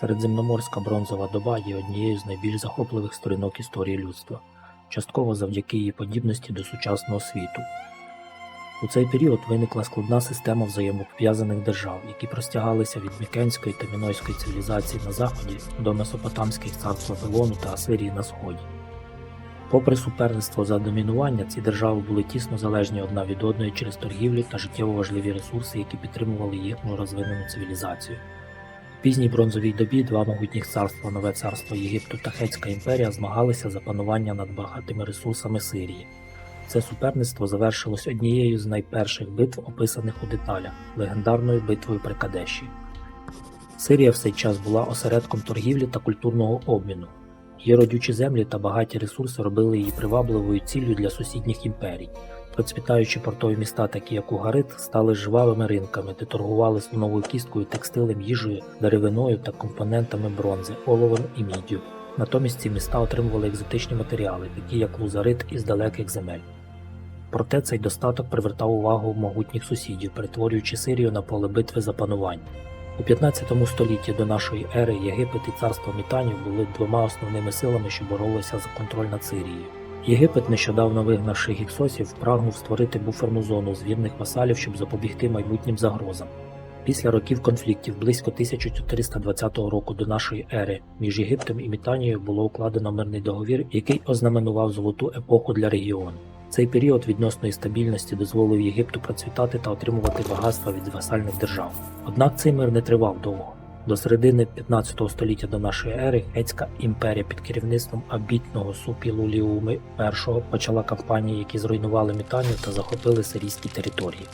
Середземноморська бронзова доба є однією з найбільш захопливих сторінок історії людства, частково завдяки її подібності до сучасного світу. У цей період виникла складна система взаємопов'язаних держав, які простягалися від Мікенської та Мінойської цивілізації на заході до Месопотамських царств Вавилону та Асирії на сході. Попри суперництво за домінування, ці держави були тісно залежні одна від одної через торгівлю та життєво важливі ресурси, які підтримували їхню розвинену цивілізацію. Пізній бронзовій добі два могутніх царства Нове царство Єгипту та Хетська імперія змагалися за панування над багатими ресурсами Сирії. Це суперництво завершилось однією з найперших битв, описаних у деталях легендарною битвою при Кадеші. Сирія в цей час була осередком торгівлі та культурного обміну. Її родючі землі та багаті ресурси робили її привабливою ціллю для сусідніх імперій. Процвітаючі портові міста, такі як Угарит, стали жвавими ринками, де торгували слоновою кісткою, текстилем, їжею, деревиною та компонентами бронзи, оловом і міддю. Натомість ці міста отримували екзотичні матеріали, такі як лузарит із далеких земель. Проте цей достаток привертав увагу могутніх сусідів, перетворюючи Сирію на поле битви за панування. У 15 столітті до нашої ери Єгипет і царство Мітанів були двома основними силами, що боролися за контроль над Сирією. Єгипет, нещодавно вигнавши гіксосів, прагнув створити буферну зону з вірних васалів, щоб запобігти майбутнім загрозам. Після років конфліктів близько 1420 року до нашої ери між Єгиптом і Мітанією було укладено мирний договір, який ознаменував золоту епоху для регіону. Цей період відносної стабільності дозволив Єгипту процвітати та отримувати багатства від васальних держав. Однак цей мир не тривав довго. До середини 15 століття до нашої ери Гетська імперія під керівництвом абітного Супілуліуми І почала кампанії, які зруйнували Мітанію та захопили сирійські території.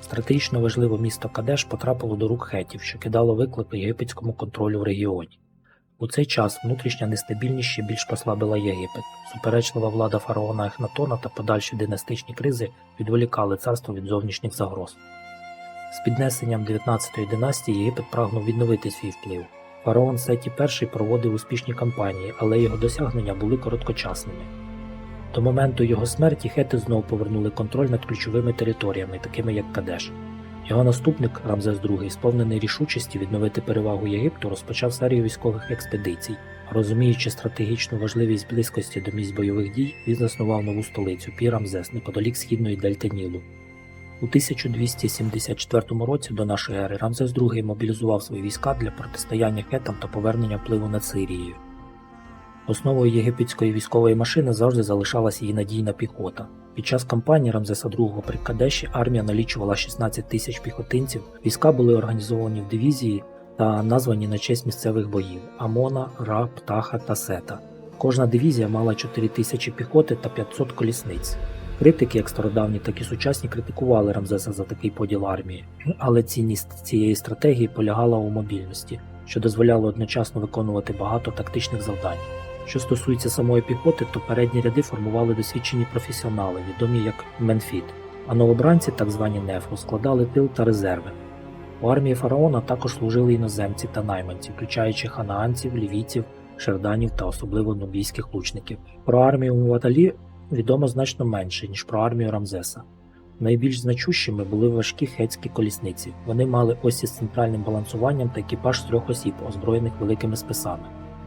Стратегічно важливе місто Кадеш потрапило до рук хетів, що кидало виклик єгипетському контролю в регіоні. У цей час внутрішня нестабільність ще більш послабила Єгипет. Суперечлива влада фараона Ехнатона та подальші династичні кризи відволікали царство від зовнішніх загроз. З піднесенням 19-ї династії Єгипет прагнув відновити свій вплив. Фараон Сеті І проводив успішні кампанії, але його досягнення були короткочасними. До моменту його смерті хети знову повернули контроль над ключовими територіями, такими як Кадеш. Його наступник Рамзес II, сповнений рішучості відновити перевагу Єгипту, розпочав серію військових експедицій. Розуміючи стратегічну важливість близькості до місць бойових дій, він заснував нову столицю Пі-Рамзес неподалік східної дельти Нілу. У 1274 році до нашої ери Рамзес II мобілізував свої війська для протистояння хетам та повернення впливу над Сирією. Основою єгипетської військової машини завжди залишалася її надійна піхота. Під час кампанії Рамзеса II при Кадеші армія налічувала 16 тисяч піхотинців, війська були організовані в дивізії та названі на честь місцевих боїв Амона, Ра, Птаха та Сета. Кожна дивізія мала 4 тисячі піхоти та 500 колісниць. Критики, як стародавні, так і сучасні, критикували Рамзеса за такий поділ армії, але цінність цієї стратегії полягала у мобільності, що дозволяло одночасно виконувати багато тактичних завдань. Що стосується самої піхоти, то передні ряди формували досвідчені професіонали, відомі як Менфіт, а новобранці, так звані нефру, складали тил та резерви. У армії фараона також служили іноземці та найманці, включаючи ханаанців, лівійців, шерданів та особливо нубійських лучників. Про армію Муаталі відомо значно менше, ніж про армію Рамзеса. Найбільш значущими були важкі хетські колісниці. Вони мали осі з центральним балансуванням та екіпаж з трьох осіб, озброєних великими списами.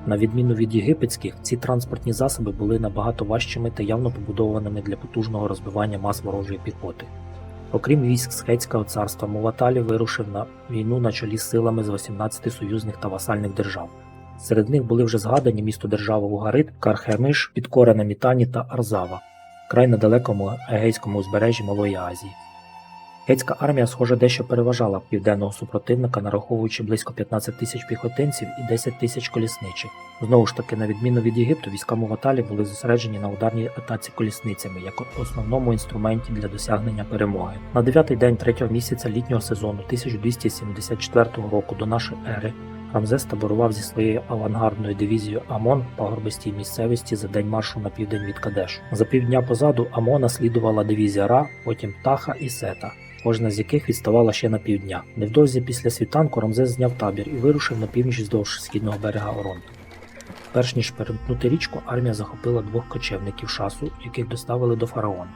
На відміну від єгипетських, ці транспортні засоби були набагато важчими та явно побудованими для потужного розбивання мас ворожої піхоти. Окрім військ з Хетського царства, Муваталі вирушив на війну на чолі з силами з 18 союзних та васальних держав. Серед них були вже згадані місто держава Угарит, Кархемиш, підкорена Мітані та Арзава, край на далекому Егейському узбережжі Малої Азії. Гетська армія, схоже, дещо переважала південного супротивника, нараховуючи близько 15 тисяч піхотинців і 10 тисяч колісничих. Знову ж таки, на відміну від Єгипту, війська Муваталі були зосереджені на ударній атаці колісницями як основному інструменті для досягнення перемоги. На дев'ятий день третього місяця літнього сезону 1274 року до нашої ери Рамзес таборував зі своєю авангардною дивізією Амон в пагорбистій місцевості за день маршу на південь від Кадешу. За півдня позаду Амона слідувала дивізія Ра, потім Птаха і Сета кожна з яких відставала ще на півдня. Невдовзі після світанку Рамзес зняв табір і вирушив на північ вздовж східного берега Оронту. Перш ніж перемкнути річку, армія захопила двох кочівників шасу, яких доставили до фараона.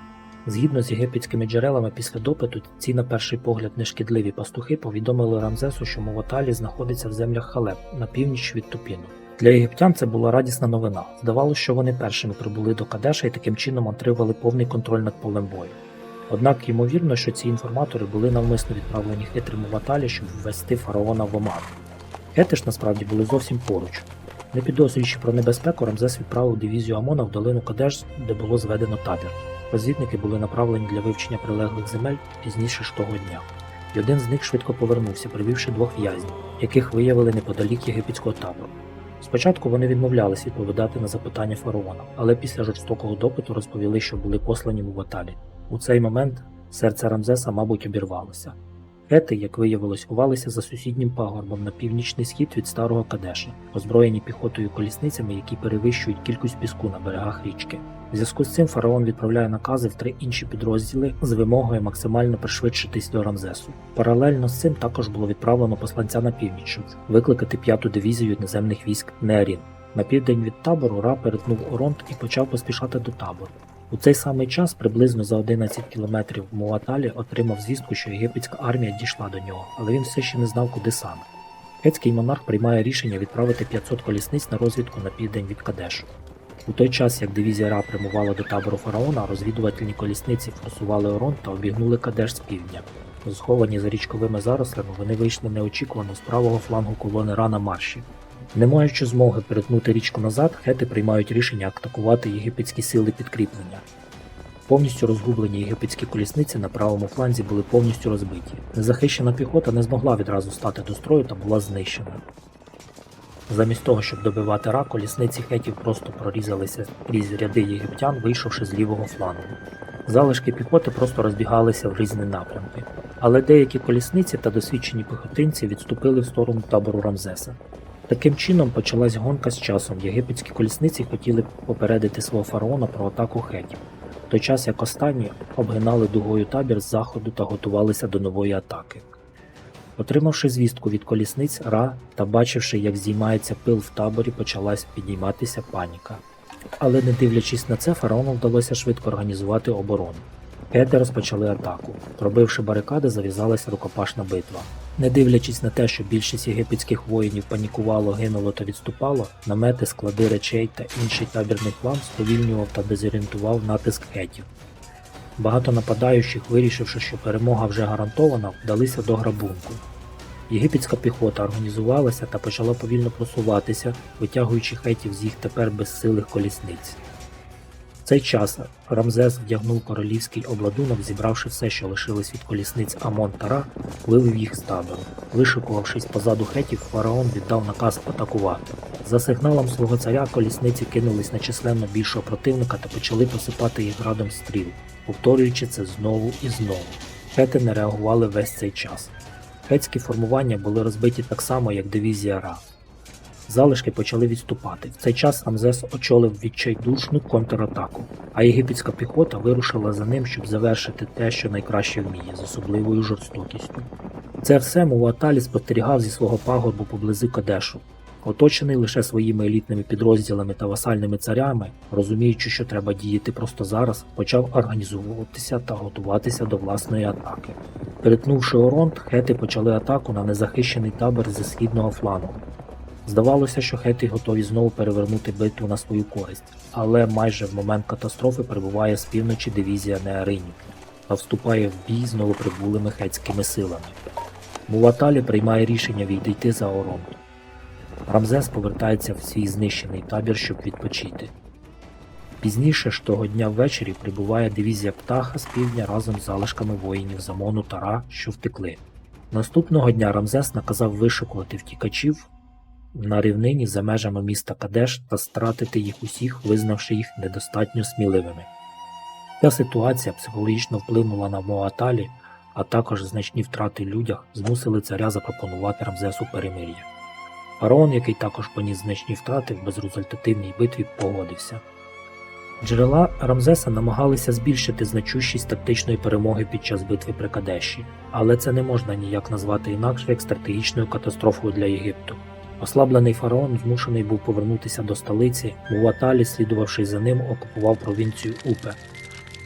Згідно з єгипетськими джерелами після допиту, ці на перший погляд нешкідливі пастухи повідомили Рамзесу, що Моваталі знаходиться в землях Халеб на північ від Тупіну. Для єгиптян це була радісна новина. Здавалося, що вони першими прибули до Кадеша і таким чином отримали повний контроль над полем бою. Однак ймовірно, що ці інформатори були навмисно відправлені хитрим Моваталі, щоб ввести фараона в оману. Хети ж насправді були зовсім поруч. Не підозрюючи про небезпеку, Рамзес відправив дивізію Амона в долину Кадеш, де було зведено табір. Розвідники були направлені для вивчення прилеглих земель пізніше ж того дня. І один з них швидко повернувся, привівши двох в'язнів, яких виявили неподалік єгипетського табору. Спочатку вони відмовлялись відповідати на запитання фараона, але після жорстокого допиту розповіли, що були послані в Ваталі. У цей момент серце Рамзеса, мабуть, обірвалося. Гети, як виявилось, ховалися за сусіднім пагорбом на північний схід від старого Кадеша, озброєні піхотою колісницями, які перевищують кількість піску на берегах річки. В зв'язку з цим фараон відправляє накази в три інші підрозділи з вимогою максимально пришвидшитись до Рамзесу. Паралельно з цим також було відправлено посланця на північ, викликати п'яту дивізію наземних військ Неарін. На південь від табору Ра перетнув Оронт і почав поспішати до табору. У цей самий час, приблизно за 11 кілометрів Муаталі отримав звістку, що єгипетська армія дійшла до нього, але він все ще не знав, куди саме. Гетський монарх приймає рішення відправити 500 колісниць на розвідку на південь від Кадешу. У той час, як дивізія Ра прямувала до табору фараона, розвідувальні колісниці форсували Орон та обігнули Кадеш з півдня. Сховані за річковими зарослями, вони вийшли неочікувано з правого флангу колони Ра на марші. Не маючи змоги перетнути річку назад, хети приймають рішення атакувати єгипетські сили підкріплення. Повністю розгублені єгипетські колісниці на правому фланзі були повністю розбиті. Незахищена піхота не змогла відразу стати до строю та була знищена. Замість того, щоб добивати ра, колісниці хетів просто прорізалися крізь ряди єгиптян, вийшовши з лівого флангу. Залишки піхоти просто розбігалися в різні напрямки, але деякі колісниці та досвідчені піхотинці відступили в сторону табору Рамзеса. Таким чином почалась гонка з часом. Єгипетські колісниці хотіли попередити свого фараона про атаку хетів, в той час як останні обгинали дугою табір з заходу та готувалися до нової атаки. Отримавши звістку від колісниць Ра та бачивши, як здіймається пил в таборі, почалась підніматися паніка. Але не дивлячись на це, фараону вдалося швидко організувати оборону. Гети розпочали атаку. Пробивши барикади, зав'язалася рукопашна битва. Не дивлячись на те, що більшість єгипетських воїнів панікувало, гинуло та відступало, намети, склади речей та інший табірний план сповільнював та дезорієнтував натиск гетів. Багато нападаючих, вирішивши, що перемога вже гарантована, вдалися до грабунку. Єгипетська піхота організувалася та почала повільно просуватися, витягуючи хетів з їх тепер безсилих колісниць. Цей час Рамзес вдягнув королівський обладунок, зібравши все, що лишилось від колісниць Амон та Ра, вивів їх з табору. Вишикувавшись позаду хетів, фараон віддав наказ атакувати. За сигналом свого царя колісниці кинулись на численно більшого противника та почали посипати їх градом стріл, повторюючи це знову і знову. Хети не реагували весь цей час. Хетські формування були розбиті так само, як дивізія Ра. Залишки почали відступати. В цей час Рамзес очолив відчайдушну контратаку, а єгипетська піхота вирушила за ним, щоб завершити те, що найкраще вміє, з особливою жорстокістю. Це все Муаталі спостерігав зі свого пагорбу поблизу Кадешу. Оточений лише своїми елітними підрозділами та васальними царями, розуміючи, що треба діяти просто зараз, почав організовуватися та готуватися до власної атаки. Перетнувши Оронт, хети почали атаку на незахищений табор зі східного флангу. Здавалося, що хети готові знову перевернути битву на свою користь, але майже в момент катастрофи прибуває з півночі дивізія Неаринів та вступає в бій з новоприбулими хетськими силами. Мулаталі приймає рішення відійти за Оронт. Рамзес повертається в свій знищений табір, щоб відпочити. Пізніше ж того дня ввечері прибуває дивізія птаха з півдня разом з залишками воїнів Замону та Ра, що втекли. Наступного дня Рамзес наказав вишукувати втікачів на рівнині за межами міста Кадеш та стратити їх усіх, визнавши їх недостатньо сміливими. Ця ситуація психологічно вплинула на Моаталі, а також значні втрати людях змусили царя запропонувати Рамзесу перемир'я. Фараон, який також поніс значні втрати в безрезультативній битві, погодився. Джерела Рамзеса намагалися збільшити значущість тактичної перемоги під час битви при Кадеші, але це не можна ніяк назвати інакше як стратегічною катастрофою для Єгипту. Ослаблений фараон змушений був повернутися до столиці, Муваталі, слідувавши за ним, окупував провінцію Упе.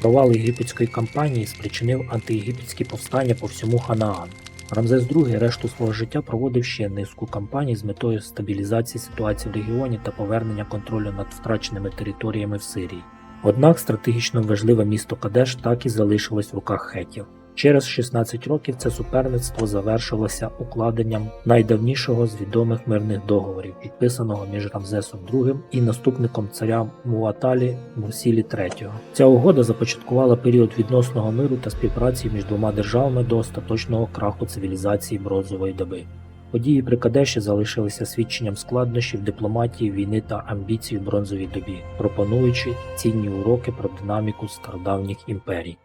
Провал єгипетської кампанії спричинив антиєгипетські повстання по всьому Ханаану. Рамзес II решту свого життя проводив ще низку кампаній з метою стабілізації ситуації в регіоні та повернення контролю над втраченими територіями в Сирії. Однак стратегічно важливе місто Кадеш так і залишилось в руках хетів. Через 16 років це суперництво завершилося укладенням найдавнішого з відомих мирних договорів, підписаного між Рамзесом II і наступником царя Муаталі Мурсілі III. Ця угода започаткувала період відносного миру та співпраці між двома державами до остаточного краху цивілізації бронзової доби. Події при Кадеші залишилися свідченням складнощів дипломатії, війни та амбіцій в бронзовій добі, пропонуючи цінні уроки про динаміку стародавніх імперій.